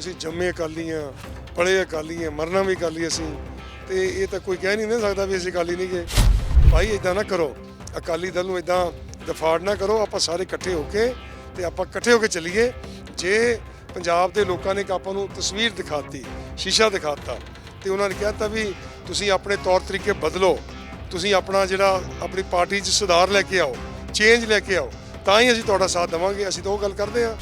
ਅਸੀਂ ਜੰਮੇ ਅਕਾਲੀ ਆ, ਪਲੇ ਅਕਾਲੀ ਆ, ਮਰਨਾ ਵੀ ਅਕਾਲੀ ਅਸੀਂ। ਤੇ ਇਹ ਤਾਂ ਕੋਈ ਕਹਿ ਨਹੀਂ ਨਾ ਸਕਦਾ ਵੀ ਅਸੀਂ ਅਕਾਲੀ ਨਹੀਂ ਗਏ ਭਾਈ ਇਦਾਂ ਨਾ ਕਰੋ। ਅਕਾਲੀ ਦਲ ਨੂੰ ਇਦਾਂ ਦਫਾੜ ਨਾ ਕਰੋ। ਆਪਾਂ ਸਾਰੇ ਇਕੱਠੇ ਹੋ ਕੇ ਤੇ ਆਪਾਂ ਇਕੱਠੇ ਹੋ ਕੇ ਚੱਲੀਏ। ਜੇ ਪੰਜਾਬ ਦੇ ਲੋਕਾਂ ਨੇ ਆਪਾਂ ਨੂੰ ਤਸਵੀਰ ਦਿਖਾਤੀ, ਸ਼ੀਸ਼ਾ ਦਿਖਾਤਾ, ਤੇ ਉਹਨਾਂ ਨੇ ਕਹਿਤਾ ਵੀ ਤੁਸੀਂ ਆਪਣੇ ਤੌਰ ਤਰੀਕੇ ਬਦਲੋ। ਤੁਸੀਂ ਆਪਣਾ ਜਿਹੜਾ ਆਪਣੀ ਪਾਰਟੀ 'ਚ ਸੁਧਾਰ ਲੈ ਕੇ ਆਓ ਚੇਂਜ ਲੈ ਕੇ ਆਓ, ਤਾਂ ਹੀ ਅਸੀਂ ਤੁਹਾਡਾ ਸਾਥ ਦੇਵਾਂਗੇ। ਅਸੀਂ ਤਾਂ ਉਹ ਗੱਲ ਕਰਦੇ ਹਾਂ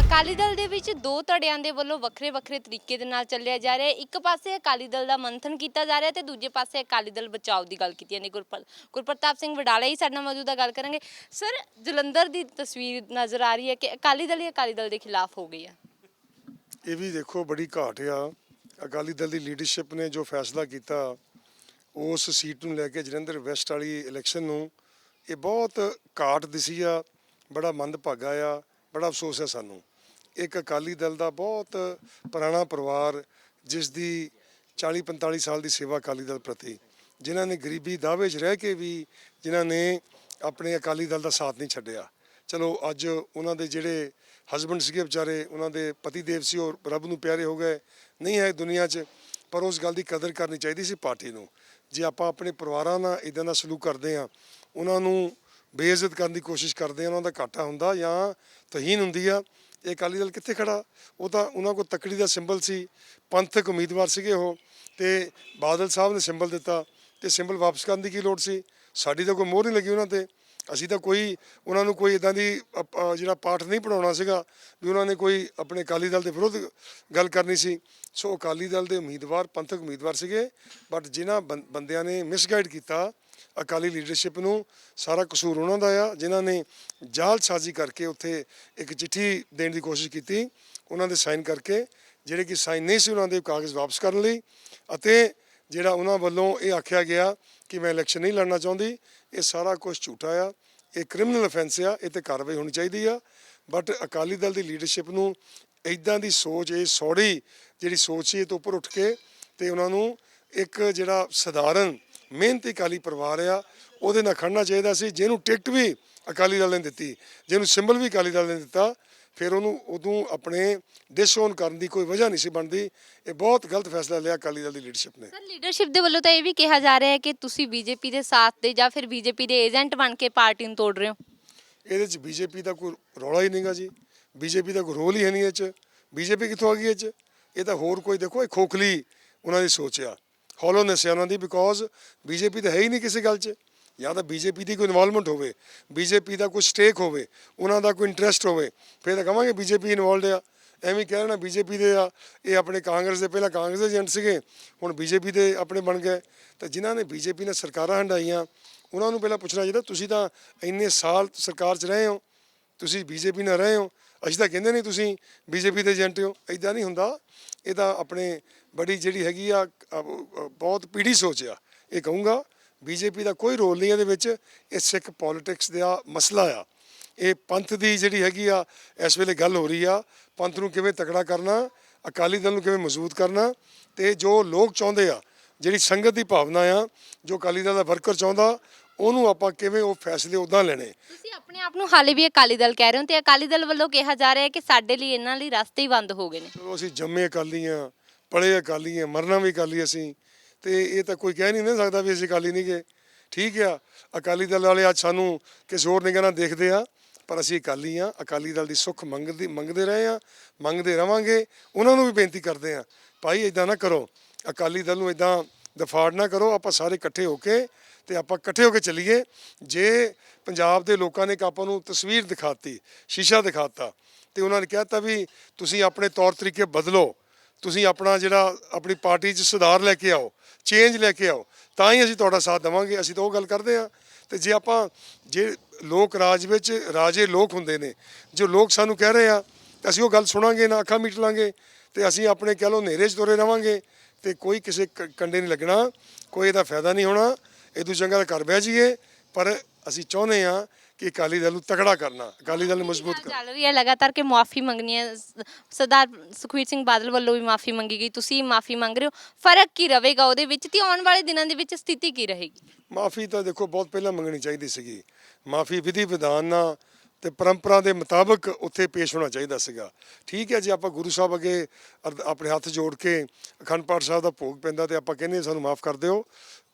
ਅਕਾਲੀ ਦਲ ਦੇ ਵਿੱਚ ਦੋ ਧੜਿਆਂ ਦੇ ਵੱਲੋਂ ਵੱਖਰੇ ਵੱਖਰੇ ਤਰੀਕੇ ਦੇ ਨਾਲ ਚੱਲਿਆ ਜਾ ਰਿਹਾ ਹੈ। ਇੱਕ ਪਾਸੇ ਅਕਾਲੀ ਦਲ ਦਾ ਮੰਥਨ ਕੀਤਾ ਜਾ ਰਿਹਾ ਤੇ ਦੂਜੇ ਪਾਸੇ ਅਕਾਲੀ ਦਲ ਬਚਾਓ ਦੀ ਗੱਲ ਕੀਤੀ ਜਾਂਦੀ ਗੁਰਪ੍ਰ, ਗੁਰਪ੍ਰਤਾਪ ਸਿੰਘ ਵਡਾਲਾ ਹੀ ਸਾਡੇ ਨਾਲ ਮੌਜੂਦਾ ਗੱਲ ਕਰਾਂਗੇ। ਸਰ, ਜਲੰਧਰ ਦੀ ਤਸਵੀਰ ਨਜ਼ਰ ਆ ਰਹੀ ਹੈ ਕਿ ਅਕਾਲੀ ਦਲ ਹੀ ਅਕਾਲੀ ਦਲ ਦੇ ਖਿਲਾਫ ਹੋ ਗਈ ਆ। ਇਹ ਵੀ ਦੇਖੋ, ਬੜੀ ਘਾਟ ਆ। ਅਕਾਲੀ ਦਲ ਦੀ ਲੀਡਰਸ਼ਿਪ ਨੇ ਜੋ ਫੈਸਲਾ ਕੀਤਾ, ਉਸ ਸੀਟ ਨੂੰ ਲੈ ਕੇ ਜਲੰਧਰ ਵੈਸਟ ਵਾਲੀ ਇਲੈਕਸ਼ਨ ਨੂੰ, ਇਹ ਬਹੁਤ ਘਾਟ ਦਿਸੀ ਆ, ਬੜਾ ਮੰਦਭਾਗਾ ਆ, ਬੜਾ ਅਫਸੋਸ ਹੈ ਸਾਨੂੰ। ਇੱਕ ਅਕਾਲੀ ਦਲ ਦਾ ਬਹੁਤ ਪੁਰਾਣਾ ਪਰਿਵਾਰ ਜਿਸ ਦੀ 40 45 ਸਾਲ ਦੀ ਸੇਵਾ ਅਕਾਲੀ ਦਲ ਪ੍ਰਤੀ, ਜਿਨ੍ਹਾਂ ਨੇ ਗਰੀਬੀ ਦਾਅਵੇ 'ਚ ਰਹਿ ਕੇ ਵੀ ਜਿਨ੍ਹਾਂ ਨੇ ਆਪਣੇ ਅਕਾਲੀ ਦਲ ਦਾ ਸਾਥ ਨਹੀਂ ਛੱਡਿਆ। ਚਲੋ, ਅੱਜ ਉਹਨਾਂ ਦੇ ਜਿਹੜੇ ਹਸਬੰਡ ਸੀਗੇ ਵਿਚਾਰੇ, ਉਹਨਾਂ ਦੇ ਪਤੀ ਦੇਵ ਸੀ, ਉਹ ਰੱਬ ਨੂੰ ਪਿਆਰੇ ਹੋ ਗਏ। ਨਹੀਂ ਹੈ ਦੁਨੀਆ 'ਚ, ਪਰ ਉਸ ਗੱਲ ਦੀ ਕਦਰ ਕਰਨੀ ਚਾਹੀਦੀ ਸੀ ਪਾਰਟੀ ਨੂੰ। ਜੇ ਆਪਾਂ ਆਪਣੇ ਪਰਿਵਾਰਾਂ ਨਾਲ ਇਦਾਂ ਦਾ ਸਲੂਕ ਕਰਦੇ ਆ ਉਹਨਾਂ ਨੂੰ ਬੇਇੱਜ਼ਤ ਕਰਨ ਦੀ ਕੋਸ਼ਿਸ਼ ਕਰਦੇ ਆ ਉਹਨਾਂ ਦਾ ਘਾਟਾ ਹੁੰਦਾ ਜਾਂ ਤਹੀਨ ਹੁੰਦੀ ਆ ਇਹ ਅਕਾਲੀ ਦਲ ਕਿੱਥੇ ਖੜਾ? ਉਹ ਤਾਂ ਉਹਨਾਂ ਕੋਲ ਤਕੜੀ ਦਾ ਸਿੰਬਲ ਸੀ। ਪੰਥਕ ਉਮੀਦਵਾਰ ਸੀਗੇ ਉਹ। ਤੇ ਬਾਦਲ ਸਾਹਿਬ ਨੇ ਸਿੰਬਲ ਦਿੱਤਾ। ਤੇ ਸਿੰਬਲ ਵਾਪਸ ਕਰਨ ਦੀ ਕੀ ਲੋੜ ਸੀ? ਸਾਡੀ ਤਾਂ ਕੋਈ ਮੋਹਰ ਨਹੀਂ ਲੱਗੀ ਉਹਨਾਂ ਤੇ। ਅਸੀਂ ਤਾਂ ਕੋਈ, ਉਹਨਾਂ ਨੂੰ ਕੋਈ ਇਦਾਂ ਦੀ ਅਪ- ਜਿਹੜਾ ਪਾਠ ਨਹੀਂ ਪੜਾਉਣਾ ਸੀਗਾ, ਵੀ ਉਹਨਾਂ ਨੇ ਕੋਈ ਆਪਣੇ ਅਕਾਲੀ ਦਲ ਦੇ ਵਿਰੁੱਧ ਗੱਲ ਕਰਨੀ ਸੀ। ਸੋ ਅਕਾਲੀ ਦਲ ਦੇ ਉਮੀਦਵਾਰ, ਪੰਥਕ ਉਮੀਦਵਾਰ ਸੀਗੇ ਬਟ ਜਿਨ੍ਹਾਂ ਬੰ- ਬੰਦਿਆਂ ਨੇ ਮਿਸਗਾਈਡ ਕੀਤਾ ਅਕਾਲੀ ਲੀਡਰਸ਼ਿਪ ਨੂੰ, ਸਾਰਾ ਕਸੂਰ ਉਹਨਾਂ ਦਾ ਆ। ਜਿਨ੍ਹਾਂ ਨੇ ਜਾਲ ਸਾਜ਼ੀ ਕਰਕੇ ਉੱਥੇ ਇੱਕ ਚਿੱਠੀ ਦੇਣ ਦੀ ਕੋਸ਼ਿਸ਼ ਕੀਤੀ, ਉਹਨਾਂ ਦੇ ਸਾਈਨ ਕਰਕੇ, ਜਿਹੜੇ ਕਿ ਸਾਈਨ ਨਹੀਂ ਸੀ ਉਹਨਾਂ ਦੇ ਕਾਗਜ਼ ਵਾਪਸ ਕਰਨ ਲਈ, ਅਤੇ ਜਿਹੜਾ ਉਹਨਾਂ ਵੱਲੋਂ ਇਹ ਆਖਿਆ ਗਿਆ ਕਿ ਮੈਂ ਇਲੈਕਸ਼ਨ ਨਹੀਂ ਲੜਨਾ ਚਾਹੁੰਦੀ, ਇਹ ਸਾਰਾ ਕੁਝ ਝੂਠਾ ਆ, ਇਹ ਕ੍ਰਿਮੀਨਲ ਅਫੈਂਸ ਆ, ਇਹ ਤੇ ਕਾਰਵਾਈ ਹੋਣੀ ਚਾਹੀਦੀ ਆ। ਬਟ ਅਕਾਲੀ ਦਲ ਦੀ ਲੀਡਰਸ਼ਿਪ ਨੂੰ ਇਦਾਂ ਦੀ ਸੋਚ, ਇਹ ਸੌੜੀ ਜਿਹੜੀ ਸੋਚ ਸੀ, ਇਹ ਤੋਂ ਉੱਪਰ ਉੱਠ ਕੇ ਤੇ ਉਹਨਾਂ ਨੂੰ ਇੱਕ ਜਿਹੜਾ ਸਧਾਰਨ, ਮਿਹਨਤੀ ਅਕਾਲੀ ਪਰਿਵਾਰ ਆ, ਉਹਦੇ ਨਾਲ ਖੜਨਾ ਚਾਹੀਦਾ ਸੀ, ਜਿਹਨੂੰ ਟਿਕਟ ਵੀ ਅਕਾਲੀ ਦਲ ਨੇ ਦਿੱਤੀ, ਜਿਹਨੂੰ ਸਿੰਬਲ ਵੀ ਅਕਾਲੀ ਦਲ ਨੇ ਦਿੱਤਾ। ਫਿਰ ਉਹਨੂੰ ਉਦੋਂ ਆਪਣੇ ਡਿਸਓਨ ਕਰਨ ਦੀ ਕੋਈ ਵਜ੍ਹਾ ਨਹੀਂ ਸੀ ਬਣਦੀ। ਇਹ ਬਹੁਤ ਗਲਤ ਫੈਸਲਾ ਲਿਆ ਅਕਾਲੀ ਦਲ ਦੀ ਲੀਡਰਸ਼ਿਪ ਨੇ। ਸਰ ਲੀਡਰਸ਼ਿਪ ਦੇ ਵੱਲੋਂ ਤਾਂ ਇਹ ਵੀ ਕਿਹਾ ਜਾ ਰਿਹਾ ਹੈ ਕਿ ਤੁਸੀਂ ਬੀਜੇਪੀ ਦੇ ਸਾਥ ਦੇ ਜਾਂ ਫਿਰ ਬੀਜੇਪੀ ਦੇ ਏਜੰਟ ਬਣ ਕੇ ਪਾਰਟੀ ਨੂੰ ਤੋੜ ਰਹੇ ਹੋ। ਇਹਦੇ ਚ ਬੀਜੇਪੀ ਦਾ ਕੋਈ ਰੌਲਾ ਹੀ ਨਹੀਂਗਾ ਜੀ। ਬੀਜੇਪੀ ਦਾ ਕੋਈ ਰੋਲ ਹੀ ਹੈ ਨਹੀਂ ਇਹ ਚ। ਬੀਜੇਪੀ ਕਿੱਥੋਂ ਆ ਗਈ ਇਹ ਚ? ਇਹ ਤਾਂ ਹੋਰ ਕੋਈ ਦੇਖੋ ਇਹ ਖੋਖਲੀ ਉਹਨਾਂ ਦੀ ਸੋਚ ਆ। ਹੌਲੋਨੈਸ ਹੈ ਉਹਨਾਂ ਦੀ ਬਿਕੋਜ਼ ਬੀਜੇਪੀ ਤਾਂ ਹੈ ਹੀ ਨਹੀਂ ਕਿਸੇ ਗੱਲ 'ਚ। ਜਾਂ ਤਾਂ ਬੀਜੇਪੀ ਦੀ ਕੋਈ ਇਨਵੋਲਵਮੈਂਟ ਹੋਵੇ ਬੀਜੇਪੀ ਦਾ ਕੋਈ ਸਟੇਕ ਹੋਵੇ, ਉਹਨਾਂ ਦਾ ਕੋਈ ਇੰਟਰਸਟ ਹੋਵੇ, ਫਿਰ ਤਾਂ ਕਹਾਂਗੇ ਬੀਜੇਪੀ ਇਨਵੋਲਡ ਆ। ਐਵੇਂ ਹੀ ਕਹਿਣਾ ਬੀਜੇਪੀ ਦੇ ਆ, ਇਹ ਆਪਣੇ ਕਾਂਗਰਸ ਦੇ, ਪਹਿਲਾਂ ਕਾਂਗਰਸ ਦੇ ਏਜੰਟ ਸੀਗੇ, ਹੁਣ ਬੀਜੇਪੀ ਦੇ ਆਪਣੇ ਬਣ ਗਏ। ਤਾਂ ਜਿਨ੍ਹਾਂ ਨੇ ਬੀਜੇਪੀ ਨੇ ਸਰਕਾਰਾਂ ਹੰਡਾਈਆਂ ਉਹਨਾਂ ਨੂੰ ਪਹਿਲਾਂ ਪੁੱਛਣਾ ਚਾਹੀਦਾ, ਤੁਸੀਂ ਤਾਂ ਇੰਨੇ ਸਾਲ ਸਰਕਾਰ 'ਚ ਰਹੇ ਹੋ, ਤੁਸੀਂ ਬੀਜੇਪੀ ਨਾਲ ਰਹੇ ਹੋ, ਅਸੀਂ ਤਾਂ ਕਹਿੰਦੇ ਨਹੀਂ ਤੁਸੀਂ ਬੀਜੇਪੀ ਦੇ ਏਜੰਟ ਹੋ ਐਦਾਂ ਨਹੀਂ ਹੁੰਦਾ। ਇਹ ਤਾਂ ਆਪਣੇ ਬੜੀ ਜਿਹੜੀ ਹੈਗੀ ਆ ਬਹੁਤ ਪੀੜੀ ਸੋਚ ਆ, ਇਹ ਕਹੂੰਗਾ। ਬੀਜੇਪੀ ਦਾ ਕੋਈ ਰੋਲ ਨਹੀਂ ਇਹਦੇ ਵਿੱਚ। ਇਹ ਸਿੱਖ ਪੋਲਿਟਿਕਸ ਦਾ ਮਸਲਾ ਆ। ਇਹ ਪੰਥ ਦੀ ਜਿਹੜੀ ਹੈਗੀ ਆ ਇਸ ਵੇਲੇ ਗੱਲ ਹੋ ਰਹੀ ਆ। ਪੰਥ ਨੂੰ ਕਿਵੇਂ ਤਕੜਾ ਕਰਨਾ ਅਕਾਲੀ ਦਲ ਨੂੰ ਕਿਵੇਂ ਮਜ਼ਬੂਤ ਕਰਨਾ ਤੇ ਜੋ ਲੋਕ ਚਾਹੁੰਦੇ ਆ ਜਿਹੜੀ ਸੰਗਤ ਦੀ ਭਾਵਨਾ ਆ ਜੋ ਅਕਾਲੀ ਦਲ ਦਾ ਵਰਕਰ ਚਾਹੁੰਦਾ ਉਹਨੂੰ ਆਪਾਂ ਕਿਵੇਂ ਉਹ ਫੈਸਲੇ ਉਦਾਂ ਲੈਣੇ। ਤੁਸੀਂ ਆਪਣੇ ਆਪ ਨੂੰ ਹਾਲੇ ਵੀ ਅਕਾਲੀ ਦਲ ਕਹਿ ਰਹੇ ਹੋ ਤੇ ਅਕਾਲੀ ਦਲ ਵੱਲੋਂ ਕਿਹਾ ਜਾ ਰਿਹਾ ਹੈ ਕਿ ਸਾਡੇ ਲਈ ਇਹਨਾਂ ਲਈ ਰਸਤੇ ਹੀ ਬੰਦ ਹੋ ਗਏ ਨੇ। ਚਲੋ ਅਸੀਂ ਜੰਮੇ ਅਕਾਲੀ ਆ ਪੜ੍ਹੇ ਅਕਾਲੀ ਆ ਮਰਨਾ ਵੀ ਅਕਾਲੀ ਅਸੀਂ। ਤੇ ਇਹ ਤਾਂ ਕੋਈ ਕਹਿ ਨਹੀਂ ਨਾ ਸਕਦਾ ਵੀ ਅਸੀਂ ਅਕਾਲੀ ਨਹੀਂ ਗਏ ਠੀਕ ਆ, ਅਕਾਲੀ ਦਲ ਵਾਲੇ ਅੱਜ ਸਾਨੂੰ ਕਿਸੇ ਹੋਰ ਨਿਗਾਹ ਨਾਲ ਦੇਖਦੇ ਆ, ਪਰ ਅਸੀਂ ਅਕਾਲੀ ਆ, ਅਕਾਲੀ ਦਲ ਦੀ ਸੁੱਖ ਮੰਗਦੇ ਮੰਗਦੇ ਰਹੇ ਆ, ਮੰਗਦੇ ਰਵਾਂਗੇ, ਉਹਨਾਂ ਨੂੰ ਵੀ ਬੇਨਤੀ ਕਰਦੇ ਆ, ਭਾਈ ਇਦਾਂ ਨਾ ਕਰੋ, ਅਕਾਲੀ ਦਲ ਨੂੰ ਇਦਾਂ ਦਫਾੜ ਨਾ ਕਰੋ, ਆਪਾਂ ਸਾਰੇ ਇਕੱਠੇ ਹੋ ਕੇ ਤੇ ਆਪਾਂ ਇਕੱਠੇ ਹੋ ਕੇ ਚੱਲੀਏ। ਜੇ ਪੰਜਾਬ ਦੇ ਲੋਕਾਂ ਨੇ ਇੱਕ ਆਪਾਂ ਨੂੰ ਤਸਵੀਰ ਦਿਖਾਤੀ, ਸ਼ੀਸ਼ਾ ਦਿਖਾਤਾ, ਤੇ ਉਹਨਾਂ ਨੇ ਕਹਿਤਾ ਵੀ ਤੁਸੀਂ ਆਪਣੇ ਤੌਰ ਤਰੀਕੇ ਬਦਲੋ, ਤੁਸੀਂ ਆਪਣਾ ਜਿਹੜਾ ਆਪਣੀ ਪਾਰਟੀ 'ਚ ਸੁਧਾਰ ਲੈ ਕੇ ਆਓ ਚੇਂਜ ਲੈ ਕੇ ਆਓ, ਤਾਂ ਹੀ ਅਸੀਂ ਤੁਹਾਡਾ ਸਾਥ ਦੇਵਾਂਗੇ, ਅਸੀਂ ਤਾਂ ਉਹ ਗੱਲ ਕਰਦੇ ਆ ਤੇ ਜੇ ਆਪਾਂ, ਜੇ ਲੋਕ ਰਾਜ ਵਿੱਚ ਰਾਜੇ ਲੋਕ ਹੁੰਦੇ ਨੇ, ਜੋ ਲੋਕ ਸਾਨੂੰ ਕਹਿ ਰਹੇ ਆ, ਤਾਂ ਅਸੀਂ ਉਹ ਗੱਲ ਸੁਣਾਂਗੇ, ਨਾ ਅੱਖਾਂ ਮੀਟ ਲਾਂਗੇ, ਤੇ ਅਸੀਂ ਆਪਣੇ ਕਹਿ ਲਓ ਹਨੇਰੇ 'ਚ ਤੁਰੇ ਰਵਾਂਗੇ, ਤੇ ਕੋਈ ਕਿਸੇ ਕ- ਕੰਡੇ ਨਹੀਂ ਲੱਗਣਾ, ਕੋਈ ਇਹਦਾ ਫਾਇਦਾ ਨਹੀਂ ਹੋਣਾ, ਇਹ ਤੋਂ ਦਾ ਘਰ ਬਹਿ ਜਾਈਏ, ਪਰ ਅਸੀਂ ਚਾਹੁੰਦੇ ਆ ਕਿ ਅਕਾਲੀ ਦਲ ਨੂੰ ਤਕੜਾ ਕਰਨਾ ਅਕਾਲੀ ਦਲ ਨੂੰ ਮਜ਼ਬੂਤ ਕਰਨਾ। ਚੱਲ ਰਹੀ ਹੈ ਲਗਾਤਾਰ ਕਿ ਮਾਫੀ ਮੰਗਣੀ ਹੈ ਸਰਦਾਰ ਸੁਖਵੀਰ ਸਿੰਘ ਬਾਦਲ ਵੱਲੋਂ ਵੀ ਮਾਫੀ ਮੰਗੀ ਗਈ ਤੁਸੀਂ ਮਾਫੀ ਮੰਗ ਰਹੇ ਹੋ ਫ਼ਰਕ ਕੀ ਰਹੇਗਾ ਉਹਦੇ ਵਿੱਚ ਤੇ ਆਉਣ ਵਾਲੇ ਦਿਨਾਂ ਦੇ ਵਿੱਚ ਸਥਿਤੀ ਕੀ ਰਹੇਗੀ? ਮਾਫੀ ਤਾਂ ਦੇਖੋ ਬਹੁਤ ਪਹਿਲਾਂ ਮੰਗਣੀ ਚਾਹੀਦੀ ਸੀਗੀ। ਮਾਫੀ ਵਿਧੀ ਵਿਧਾਨ ਨਾਲ ਤੇ ਪਰੰਪਰਾ ਦੇ ਮੁਤਾਬਕ ਉੱਥੇ ਪੇਸ਼ ਹੋਣਾ ਚਾਹੀਦਾ ਸੀਗਾ। ਠੀਕ ਹੈ ਜੀ ਆਪਾਂ ਗੁਰੂ ਸਾਹਿਬ ਅੱਗੇ ਅਰਦ- ਆਪਣੇ ਹੱਥ ਜੋੜ ਕੇ ਅਖੰਡ ਪਾਠ ਸਾਹਿਬ ਦਾ ਭੋਗ ਪੈਂਦਾ ਤੇ ਆਪਾਂ ਕਹਿੰਦੇ ਹਾਂ, ਸਾਨੂੰ ਮਾਫ ਕਰ ਦਿਓ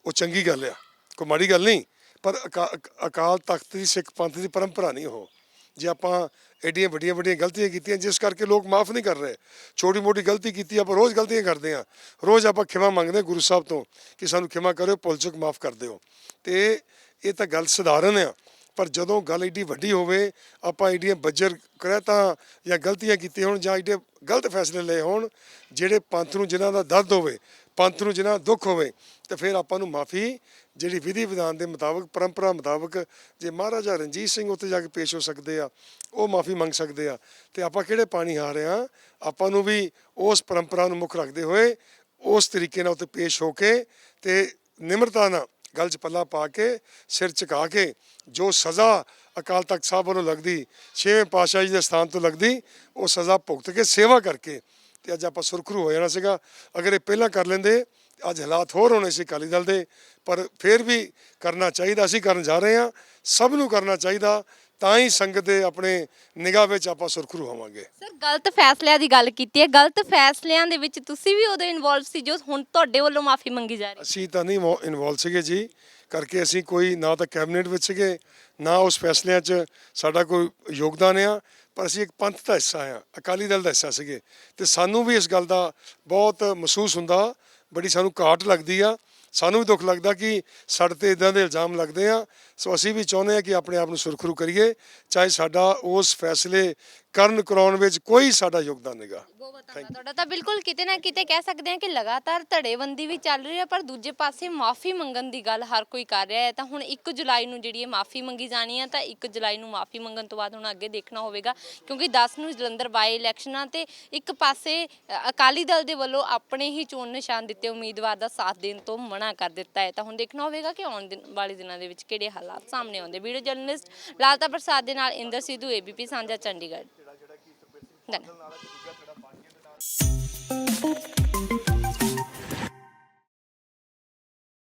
ਉਹ ਚੰਗੀ ਗੱਲ ਆ। ਕੋਈ ਮਾੜੀ ਗੱਲ ਨਹੀਂ। ਪਰ ਅਕਾ- ਅਕ- ਅਕਾਲ ਤਖਤ ਦੀ ਸਿੱਖ ਪੰਥ ਦੀ ਪਰੰਪਰਾ ਨਹੀਂ ਉਹ। ਜੇ ਆਪਾਂ ਐਡੀਆਂ ਵੱਡੀਆਂ ਵੱਡੀਆਂ ਗਲਤੀਆਂ ਕੀਤੀਆਂ, ਜਿਸ ਕਰਕੇ ਲੋਕ ਮਾਫ ਨਹੀਂ ਕਰ ਰਹੇ, ਛੋਟੀ ਮੋਟੀ ਗਲਤੀ ਕੀਤੀ, ਆਪਾਂ ਰੋਜ਼ ਗਲਤੀਆਂ ਕਰਦੇ ਆ ਰੋਜ਼ ਆਪਾਂ ਖਿਮਾ ਮੰਗਦੇ ਹਾਂ ਗੁਰੂ ਸਾਹਿਬ ਤੋਂ ਕਿ ਸਾਨੂੰ ਖਿਮਾ ਕਰਿਓ, ਭੁੱਲ ਮਾਫ ਕਰ ਦਿਓ। ਤੇ ਇਹ ਤਾਂ ਗੱਲ ਸਧਾਰਨ ਆ, ਪਰ ਜਦੋਂ ਗੱਲ ਏਡੀ ਵੱਡੀ ਹੋਵੇ, ਆਪਾਂ ਏਡੀਆਂ ਬੱਜਰ ਕਰਹਿਤਾ ਜਾਂ ਗਲਤੀਆਂ ਕੀਤੀਆਂ ਹੋਣ ਜਾਂ ਏਡੇ ਗਲਤ ਫੈਸਲੇ ਲਏ ਹੋਣ, ਜਿਹੜੇ ਪੰਥ ਨੂੰ ਜਿਨ੍ਹਾਂ ਦਾ ਦਰਦ ਹੋਵੇ ਪੰਥ ਨੂੰ ਜਿਨ੍ਹਾਂ ਦੁੱਖ ਹੋਵੇ, ਤੇ ਫਿਰ ਆਪਾਂ ਨੂੰ ਮਾਫੀ ਜਿਹੜੀ ਵਿਧੀ ਵਿਧਾਨ ਦੇ ਮੁਤਾਬਕ, ਪਰੰਪਰਾ ਮੁਤਾਬਕ ਜੇ ਮਹਾਰਾਜਾ ਰਣਜੀਤ ਸਿੰਘ ਉੱਤੇ ਜਾ ਕੇ ਪੇਸ਼ ਹੋ ਸਕਦੇ ਆ, ਉਹ ਮਾਫੀ ਮੰਗ ਸਕਦੇ ਆ। ਤੇ ਆਪਾਂ ਕਿਹੜੇ ਪਾਣੀ ਹਾਰ ਰਹੇ ਆ? ਆਪਾਂ ਨੂੰ ਵੀ ਉਸ ਪਰੰਪਰਾ ਨੂੰ ਮੁੱਖ ਰੱਖਦੇ ਹੋਏ ਉਸ ਤਰੀਕੇ ਨਾਲ ਉੱਤੇ ਪੇਸ਼ ਹੋ ਕੇ ਤੇ ਨਿਮਰਤਾ ਨਾਲ ਗੱਲ 'ਚ ਪੱਲਾ ਪਾ ਕੇ, ਸਿਰ ਝੁਕਾ ਕੇ, ਜੋ ਸਜ਼ਾ ਅਕਾਲ ਤਖਤ ਸਾਹਿਬ ਵੱਲੋਂ ਲੱਗਦੀ, ਛੇਵੇਂ ਪਾਤਸ਼ਾਹ ਜੀ ਦੇ ਸਥਾਨ ਤੋਂ ਲੱਗਦੀ, ਉਹ ਸਜ਼ਾ ਭੁਗਤ ਕੇ, ਸੇਵਾ ਕਰਕੇ ਤੇ ਅੱਜ ਆਪਾਂ ਸੁਰਖਰੂ ਹੋ ਜਾਣਾ ਸੀਗਾ। ਅਗਰ ਇਹ ਪਹਿਲਾਂ ਕਰ ਲੈਂਦੇ ਅੱਜ ਹਾਲਾਤ ਹੋਰ ਹੋਣੇ ਸੀ ਅਕਾਲੀ ਦਲ ਦੇ ਪਰ ਫਿਰ ਵੀ ਕਰਨਾ ਚਾਹੀਦਾ ਅਸੀਂ ਕਰਨ ਜਾ ਰਹੇ ਹਾਂ ਸਭ ਨੂੰ ਕਰਨਾ ਚਾਹੀਦਾ ਤਾਂ ਹੀ ਸੰਗਤ ਦੇ ਆਪਣੇ ਨਿਗਾਹ ਵਿੱਚ ਆਪਾਂ ਸੁਰਖਰੂ ਹੋਵਾਂਗੇ। ਸਰ ਗਲਤ ਫੈਸਲਿਆਂ ਦੀ ਗੱਲ ਕੀਤੀ ਹੈ। ਗਲਤ ਫੈਸਲਿਆਂ ਦੇ ਵਿੱਚ ਤੁਸੀਂ ਵੀ ਉਦੋਂ ਇਨਵੋਲਵ ਸੀ ਜੋ ਹੁਣ ਤੁਹਾਡੇ ਵੱਲੋਂ ਮਾਫੀ ਮੰਗੀ ਜਾ ਰਹੀ ਅਸੀਂ ਤਾਂ ਨਹੀਂ ਇਨਵੋਲਵ ਸੀਗੇ ਜੀ। ਕਰਕੇ ਅਸੀਂ ਕੋਈ ਨਾ ਤਾਂ ਕੈਬਨਿਟ ਵਿੱਚ ਸੀਗੇ ਨਾ ਉਸ ਫੈਸਲਿਆਂ 'ਚ ਸਾਡਾ ਕੋਈ ਯੋਗਦਾਨ ਆ। ਪਰ ਅਸੀਂ ਇੱਕ ਪੰਥ ਦਾ ਹਿੱਸਾ ਆ ਅਕਾਲੀ ਦਲ ਦਾ ਹਿੱਸਾ ਸੀਗੇ। ਤੇ ਸਾਨੂੰ ਵੀ ਇਸ ਗੱਲ ਦਾ ਬਹੁਤ ਮਹਿਸੂਸ ਹੁੰਦਾ, ਬੜੀ ਸਾਨੂੰ ਘਾਟ ਲੱਗਦੀ ਆ। ਸਾਨੂੰ ਵੀ ਦੁੱਖ ਲੱਗਦਾ ਕਿ ਸਾਡੇ ਤੇ ਇਦਾਂ ਦੇ ਇਲਜ਼ਾਮ ਲੱਗਦੇ ਆ ਸੋ ਅਸੀਂ ਵੀ ਚਾਹੁੰਦੇ ਆ ਕਿ ਆਪਣੇ ਆਪ ਨੂੰ ਸੁਰਖਰੂ ਕਰੀਏ ਚਾਹੇ ਸਾਡਾ ਉਸ ਫੈਸਲੇ ਕਰਨ ਕਰਾਉਣ ਵਿੱਚ ਕੋਈ ਸਾਡਾ ਯੋਗਦਾਨ ਨਹੀਂਗਾ ਬਹੁਤ ਬਹੁਤ ਧੰਨਵਾਦ ਤੁਹਾਡਾ। ਤਾਂ ਬਿਲਕੁਲ ਕਿਤੇ ਨਾ ਕਿਤੇ ਕਹਿ ਸਕਦੇ ਹਾਂ ਕਿ ਲਗਾਤਾਰ ਧੜੇਬੰਦੀ ਵੀ ਚੱਲ ਰਹੀ ਹੈ ਪਰ ਦੂਜੇ ਪਾਸੇ ਮਾਫੀ ਮੰਗਣ ਦੀ ਗੱਲ ਹਰ ਕੋਈ ਕਰ ਰਿਹਾ ਹੈ। ਤਾਂ ਹੁਣ 1 ਜੁਲਾਈ ਨੂੰ ਜਿਹੜੀ ਇਹ ਮਾਫੀ ਮੰਗੀ ਜਾਣੀ ਹੈ ਤਾਂ 1 ਜੁਲਾਈ ਨੂੰ ਮਾਫੀ ਮੰਗਣ ਤੋਂ ਬਾਅਦ ਹੁਣ ਅੱਗੇ ਦੇਖਣਾ ਹੋਵੇਗਾ ਕਿਉਂਕਿ 10 ਨੂੰ ਜਲੰਧਰ ਬਾਈ ਇਲੈਕਸ਼ਨਾਂ ਤੇ ਇੱਕ ਪਾਸੇ ਅਕਾਲੀ ਦਲ ਦੇ ਵੱਲੋਂ ਆਪਣੇ ਹੀ ਚੋਣ ਨਿਸ਼ਾਨ ਦਿੱਤੇ ਉਮੀਦਵਾਰ ਦਾ ਸਾਥ ਦੇਣ ਤੋਂ ਮਨਾ ਕਰ ਦਿੱਤਾ ਹੈ। ਤਾਂ ਹੁਣ ਦੇਖਣਾ ਹੋਵੇਗਾ ਕਿ ਆਉਣ ਵਾਲੇ ਦਿਨਾਂ ਦੇ ਵਿੱਚ ਕਿਹੜੇ ਹਾਲਾਤ ਸਾਹਮਣੇ ਆਉਂਦੇ। ਵੀਡੀਓ ਜਰਨਲਿਸਟ ਲਾਲਤਾ ਪ੍ਰਸਾਦ ਦੇ ਨਾਲ ਇੰਦਰ ਸਿੱਧੂ ਏਬੀਪੀ ਸਾਂਝਾ ਚੰਡੀਗੜ੍ਹ।